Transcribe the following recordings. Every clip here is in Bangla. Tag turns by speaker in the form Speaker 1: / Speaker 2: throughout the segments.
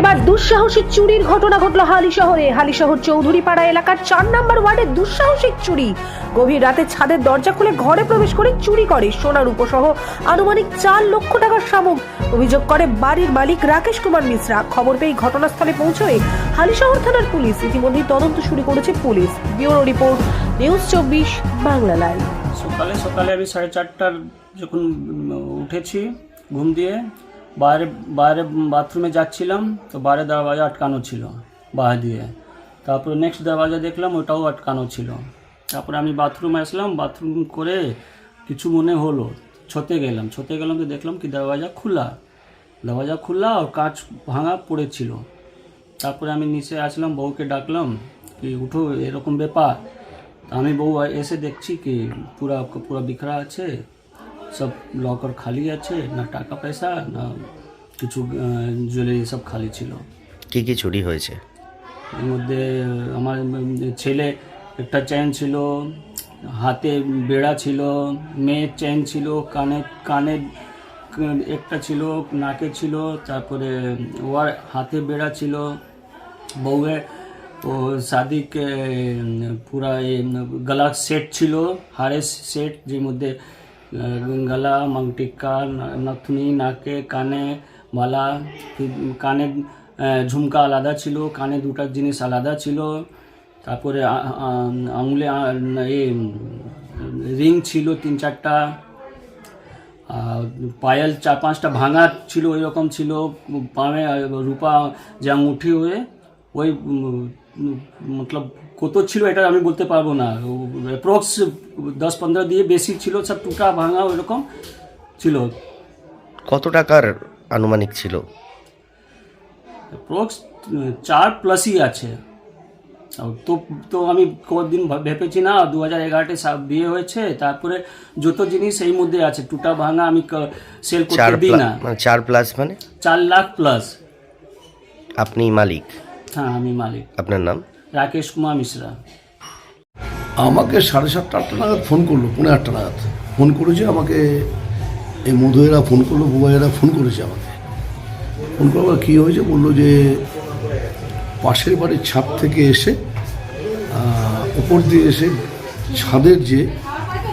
Speaker 1: এবার দুঃসাহসিক চুরির ঘটনা ঘটলো হালি শহরে। হালি শহর চৌধুরীপাড়া এলাকার চার নম্বর ওয়ার্ডে দুঃসাহসিক চুরি। গভীর রাতে ছাদের দরজা খুলে ঘরে প্রবেশ করে চুরি করে। সোনার উপসহ আনুমানিক চার লক্ষ টাকার শামুক। অভিযোগ করে বাড়ির মালিক রাকেশ কুমার মিশ্রা। খবর পেয়ে ঘটনাস্থলে পৌঁছয়ে হালিশহর থানার পুলিশ। ইতিমধ্যেই তদন্ত শুরু করেছে পুলিশ। ব্যুরো রিপোর্ট, নিউজ চব্বিশ, বাংলা লাইভ।
Speaker 2: সকালে সকালে আমি সাড়ে চারটার যখন উঠেছি ঘুম দিয়ে বাইরে বাইরে বাথরুমে যাচ্ছিলাম, তো বাইরে দরওয়াজা আটকানো ছিল বাইরে দিয়ে। তারপরে নেক্সট দরওয়াজা দেখলাম, ওটাও আটকানো ছিল। তারপরে আমি বাথরুমে আসলাম, বাথরুম করে কিছু মনে হলো, ছতে গেলাম। ছতে গেলাম তো দেখলাম কি দরওয়াজা খোলা। দরওয়াজা খোলা আর কাঁচ ভাঙা পড়েছিল। তারপরে আমি নিচে আসলাম, বউকে ডাকলাম কি, উঠো, এরকম ব্যাপার। আমি বউ এসে দেখছি কি, পুরা পুরা বিখরা আছে। সব লকার খালি আছে না টাকা পয়সা না কিছু জুয়েলারি সব খালি ছিল।
Speaker 3: কি কি চুরি হয়েছে?
Speaker 2: এর মধ্যে আমার ছেলে একটা চেন ছিল হাতে বেড়া ছিল মেয়ের চেন ছিল কানে কানে একটা ছিল নাকে ছিল তারপরে ওর হাতে বেড়া ছিল বউয়ের ও শাদি কে পুরা এ গলা সেট ছিল হারের সেট যে মধ্যে গলা মাংটিকা নথনি নাকে কানে মালা কানে ঝুমকা আলাদা ছিল কানে দুটা জিনিস আলাদা ছিল তারপরে আঙুলে এ রিং ছিল তিন চারটা পায়েল চার পাঁচটা ভাঙা ছিল ওই রকম ছিল পায়ে রূপা যে আঙুঠি হয়ে ওই মতলব কত ছিল এটা আমি বলতে পারব না অ্যাপ্রক্স দশ পনেরো দিয়ে বেশি ছিল সব টুকা ভাঙা ওই রকম ছিল
Speaker 3: কত টাকার আনুমানিক ছিল
Speaker 2: অ্যাপ্রক্স চার প্লাসই আছে তো তো আমি কদিন ভেবেছি না দু হাজার এগারোতে বিয়ে হয়েছে তারপরে যত জিনিস এই মধ্যে আছে টুটা ভাঙা আমি সেল করতে দিই না
Speaker 3: চার প্লাস মানে
Speaker 2: চার লাখ প্লাস
Speaker 3: আপনি মালিক
Speaker 2: হ্যাঁ আমি মালিক।
Speaker 3: আপনার নাম?
Speaker 2: রাকেশ কুমার মিশ্রা।
Speaker 4: আমাকে সাড়ে সাতটা আটটা নাগাদ ফোন করল পৌনে আটটা নাগাদ। ফোন করেছে আমাকে এই মধুয়েরা ফোন করল বুবাইয়েরা ফোন করেছে আমাকে। ফোন করার কী হয়েছে? বলল যে পাশের বাড়ির ছাদ থেকে এসে উপর দিয়ে এসে ছাদের যে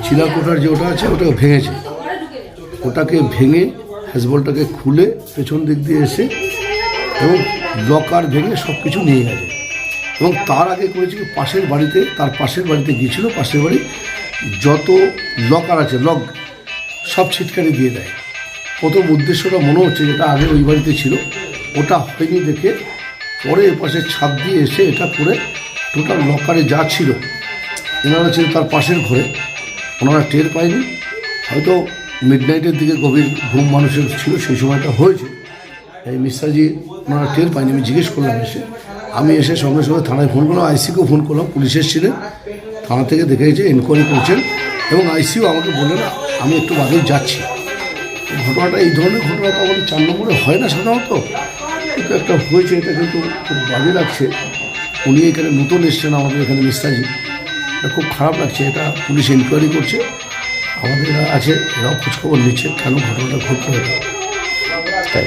Speaker 4: চিলাকোটার যে ওটা আছে ওটাকে ভেঙেছে। ওটাকে ভেঙে হ্যাসবলটাকে খুলে পেছন দিক দিয়ে এসে এবং লকার ভেঙে সব কিছু নিয়ে গেছে। এবং তার আগে করেছে কি, পাশের বাড়িতে, তার পাশের বাড়িতে গিয়েছিল, পাশের বাড়ি যত লকার আছে লক সব ছিটকারি দিয়ে দেয়। প্রথম উদ্দেশ্যটা মনে হচ্ছে যেটা আগে ওই বাড়িতে ছিল, ওটা হয়নি দেখে পরে এপাশে ছাদ দিয়ে এসে এটা করে টোটাল লকারে যা ছিল, এনারা ছিল তার পাশের ঘরে, ওনারা টের পায়নি। হয়তো মিড নাইটের দিকে গভীর ঘুম মানুষের ছিল, সেই সময়টা হয়েছে। এই মিশ্রাজি ওনারা টের পাইনি, আমি জিজ্ঞেস করলাম এসে। আমি এসে সঙ্গে সঙ্গে থানায় ফোন করলাম, আইসিকেও ফোন করলাম, পুলিশ এসেছিলেন, থানা থেকে দেখে গেছে এনকোয়ারি করছেন, এবং আইসিও আমাকে বললেন, আমি একটু আগেই যাচ্ছি। ঘটনাটা এই ধরনের ঘটনা তো আমাদের চার নম্বরে হয় না সাধারণত। কিন্তু একটা হয়েছে, এটা কিন্তু খুব বাজে লাগছে। উনি এখানে নতুন এসছেন আমাদের এখানে মিস্তাজি এটা খুব খারাপ লাগছে, এটা পুলিশ এনকোয়ারি করছে। আমাদের আছে, এরাও খোঁজখবর নিচ্ছে, কেন ঘটনাটা ঘটলো এটা।
Speaker 3: তাই